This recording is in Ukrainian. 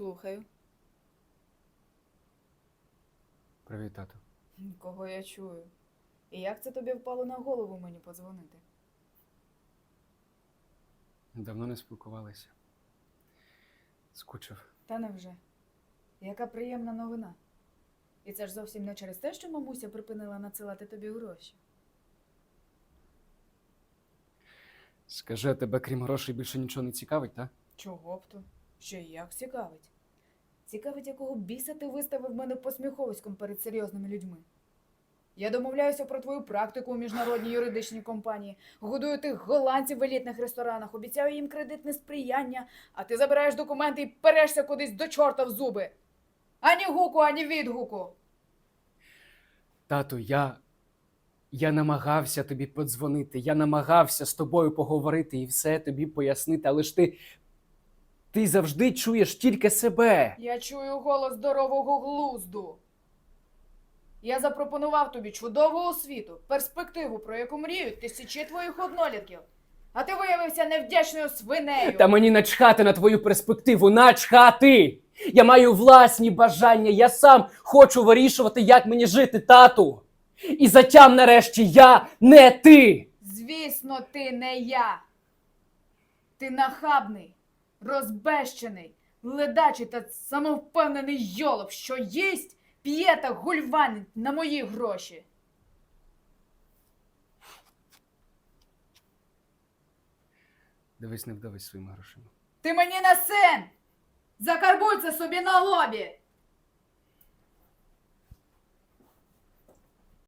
Слухаю. Привіт, тато. Кого я чую? І як це тобі впало на голову мені подзвонити? Давно не спілкувалися. Скучив. Та невже? Яка приємна новина. І це ж зовсім не через те, що мамуся припинила надсилати тобі гроші. Скажи, а тебе крім грошей більше нічого не цікавить, так? Чого б то? Ще як цікавить. Цікавить, якого біса ти виставив мене посміховиськом перед серйозними людьми. Я домовляюся про твою практику у міжнародній юридичній компанії, годую тих голландців в елітних ресторанах, обіцяю їм кредитне сприяння, а ти забираєш документи і перешся кудись до чорта в зуби. Ані гуку, ані відгуку. Тату, я. Я намагався тобі подзвонити, я намагався з тобою поговорити і все тобі пояснити, але ж ти. Ти завжди чуєш тільки себе. Я чую голос здорового глузду. Я запропонував тобі чудову освіту, перспективу, про яку мріють тисячі твоїх однолітків. А ти виявився невдячною свинею. Та мені начхати на твою перспективу, начхати! Я маю власні бажання, я сам хочу вирішувати, як мені жити, тату. І затям нарешті я не ти. Звісно, ти не я. Ти нахабний, розбещений, ледачий та самовпевнений йолоп, що їсть, п'є та гульванить на мої гроші. Дивись, не вдавись своїми грошима. Ти мені не син! Закарбуй це собі на лобі!